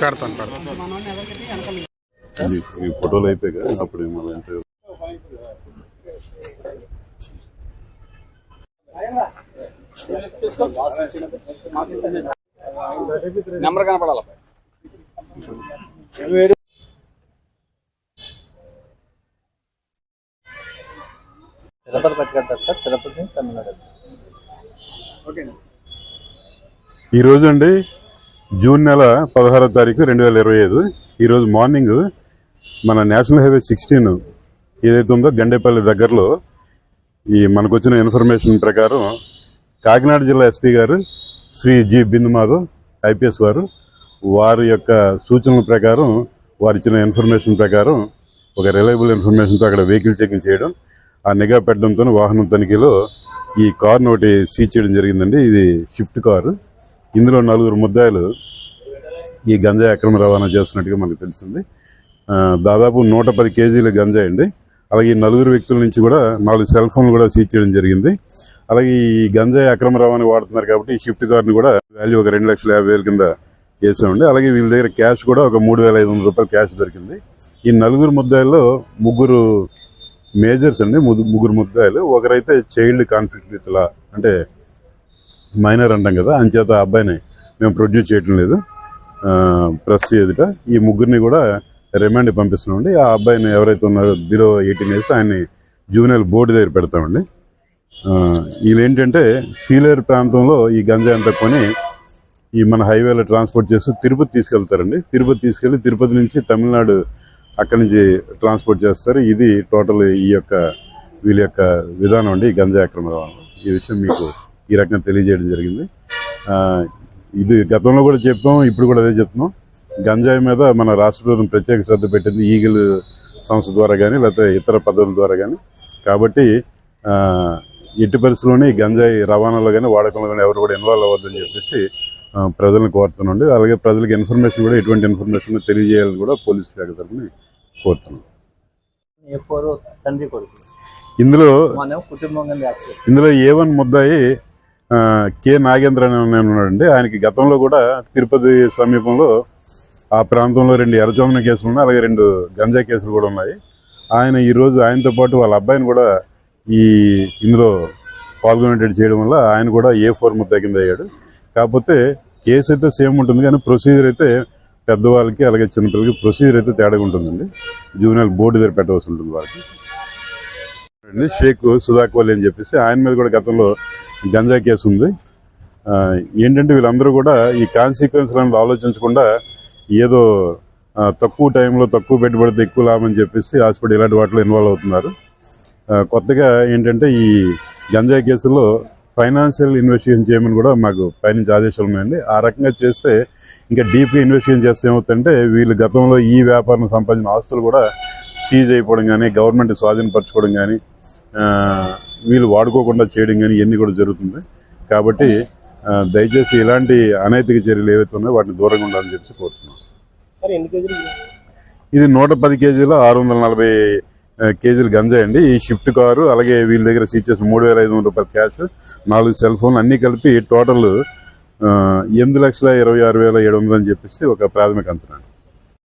పెడతాను పెడతాను. ఈ- ఫోటోలు అయిపోయాక అప్పుడు నెంబర్ కనపడాలి? తిరుపతి పట్టుకెళ్తారు సార్ తిరుపతి తమిళనాడు. ఈ రోజు అండి జూన్ నెల పదహారో తారీఖు రెండు వేల ఇరవై ఐదు. ఈరోజు మార్నింగ్ మన నేషనల్ హైవే సిక్స్టీన్ ఏదైతే ఉందో గండేపల్లి దగ్గరలో ఈ మనకు వచ్చిన ఇన్ఫర్మేషన్ ప్రకారం కాకినాడ జిల్లా ఎస్పీ గారు శ్రీ జి బిందు మాధవ్ ఐపీఎస్ వారు వారి యొక్క సూచనల ప్రకారం వారు ఇచ్చిన ఇన్ఫర్మేషన్ ప్రకారం ఒక రిలయబుల్ ఇన్ఫర్మేషన్తో అక్కడ వెహికల్ చెకింగ్ చేయడం ఆ నిఘా పెట్టడంతో వాహనం తనిఖీలో ఈ కారును ఒకటి సీజ్ చేయడం జరిగిందండి. ఇది షిఫ్ట్ కారు. ఇందులో నలుగురు ముద్దాయిలు ఈ గంజాయి అక్రమ రవాణా చేస్తున్నట్టుగా మనకు తెలిసింది దాదాపు నూట పది కేజీల గంజాయి అండి. అలాగే ఈ నలుగురు వ్యక్తుల నుంచి కూడా నాలుగు సెల్ ఫోన్లు కూడా సీజ్ చేయడం జరిగింది. అలాగే ఈ గంజాయి అక్రమ రవాణా వాడుతున్నారు కాబట్టి ఈ షిఫ్ట్ కార్ని కూడా వాల్యూ ఒక రెండు లక్షల యాభై వేల కింద చేసామండి అలాగే వీళ్ళ దగ్గర క్యాష్ కూడా ఒక మూడు వేల ఐదు వందల రూపాయలు క్యాష్ దొరికింది. ఈ నలుగురు ముద్దాయిల్లో ముగ్గురు మేజర్స్ అండి. ముగ్గురు ముద్దాయిలు. ఒకరైతే చైల్డ్ కాన్ఫ్లిక్ట్ లా అంటే మైనర్ అంటాం కదా అంచేత ఆ అబ్బాయిని మేము ప్రొడ్యూస్ చేయటం లేదు. ప్రెస్ ఎదుట ఈ ముగ్గురిని కూడా రిమాండ్ పంపిస్తున్నామండి. ఆ అబ్బాయిని ఎవరైతే ఉన్నారో బిలో ఎయిటీన్ ఇయర్స్ ఆయన్ని జూనియర్ బోర్డు దగ్గర పెడతామండి. వీళ్ళేంటంటే వీళ్ళు ఏంటంటే సీలేరు ప్రాంతంలో ఈ గంజా అంతా కొని ఈ మన హైవేలో ట్రాన్స్పోర్ట్ చేస్తూ తిరుపతి తీసుకెళ్తారండి. తిరుపతి తీసుకెళ్ళి తిరుపతి నుంచి తమిళనాడు అక్కడి నుంచి ట్రాన్స్పోర్ట్ చేస్తారు. ఇది టోటల్ ఈ యొక్క వీళ్ళ యొక్క విధానం అండి ఈ గంజాయి అక్రమ ఈ విషయం మీకు ఈ రకంగా తెలియజేయడం జరిగింది. ఇది గతంలో కూడా చెప్పాం ఇప్పుడు కూడా అదే చెప్తున్నాం. గంజాయి మీద మన రాష్ట్ర ప్రభుత్వం ప్రత్యేక శ్రద్ధ పెట్టింది ఈగిల్ సంస్థ ద్వారా కానీ లేకపోతే ఇతర పద్ధతుల ద్వారా కానీ కాబట్టి ఎట్టి పరిస్థితుల్లోనే గంజాయి రవాణాలో కానీ వాడకంలో కానీ ఎవరు కూడా ఇన్వాల్వ్ అవ్వద్దని చెప్పేసి ప్రజలను కోరుతున్నాండి అలాగే ప్రజలకు ఇన్ఫర్మేషన్ కూడా ఎటువంటి ఇన్ఫర్మేషన్ తెలియజేయాలని కూడా పోలీస్ శాఖ తరఫున కోరుతున్నాం. ఇందులో ఇందులో ఏ వన్ ముద్దాయి కె. నాగేంద్ర అనే ఉన్నాడండి. ఆయనకి గతంలో కూడా తిరుపతి సమీపంలో ఆ ప్రాంతంలో రెండు ఎర్రచందన కేసులు ఉన్నాయి అలాగే రెండు గంజా కేసులు కూడా ఉన్నాయి. ఆయన ఈ రోజు ఆయనతో పాటు వాళ్ళ అబ్బాయిని కూడా ఈ ఇందులో పాల్గొనేటట్టు చేయడం వల్ల ఆయన కూడా ఏ ఫోర్ ముద్ద కింద అయ్యాడు. కాకపోతే కేసు అయితే సేమ్ ఉంటుంది కానీ ప్రొసీజర్ అయితే పెద్దవాళ్ళకి అలాగే చిన్నపిల్లలకి ప్రొసీజర్ అయితే తేడాగా ఉంటుందండి. జూనియర్ బోర్డు దగ్గర పెట్టవలసి ఉంటుంది వాళ్ళకి. షేక్ సుధాక్ అని చెప్పేసి ఆయన మీద కూడా గతంలో గంజా కేసు ఉంది. ఏంటంటే వీళ్ళందరూ కూడా ఈ కాన్సిక్వెన్స్లను ఆలోచించకుండా ఏదో తక్కువ టైంలో తక్కువ పెట్టుబడితే ఎక్కువ లాభం అని చెప్పేసి హాస్పిటల్ ఇలాంటి వాటిలో ఇన్వాల్వ్ అవుతున్నారు. కొత్తగా ఏంటంటే ఈ గంజాయి కేసులో ఫైనాన్షియల్ ఇన్వెస్టిగేషన్ చేయమని కూడా మాకు పైనుంచి ఆదేశాలు ఉన్నాయండి. ఆ రకంగా చేస్తే ఇంకా డీప్గా ఇన్వెస్టిగేషన్ చేస్తే ఏమవుతుందంటే వీళ్ళు గతంలో ఈ వ్యాపారం సంపాదించిన ఆస్తులు కూడా సీజ్ అయిపోవడం కానీ గవర్నమెంట్ స్వాధీనపరచుకోవడం కానీ వీళ్ళు వాడుకోకుండా చేయడం కానీ ఇవన్నీ కూడా జరుగుతుంది. కాబట్టి దయచేసి ఇలాంటి అనైతిక చర్యలు ఏవైతే ఉన్నాయో వాటిని దూరంగా ఉండాలని చెప్పి కోరుతున్నాం. సార్ ఎన్ని కేజీలు? ఇది నూట పది కేజీల ఆరు వందల నలభై కేజీలు గంజాయి అండి. ఈ షిఫ్ట్ కారు అలాగే వీళ్ళ దగ్గర సీజ్ చేసిన మూడు వేల ఐదు వందల రూపాయల క్యాష్ నాలుగు సెల్ ఫోన్లు అన్ని కలిపి టోటల్ ఎనిమిది లక్షల ఇరవై ఆరు వేల ఏడు వందలు అని చెప్పేసి ఒక ప్రాథమిక అంచనా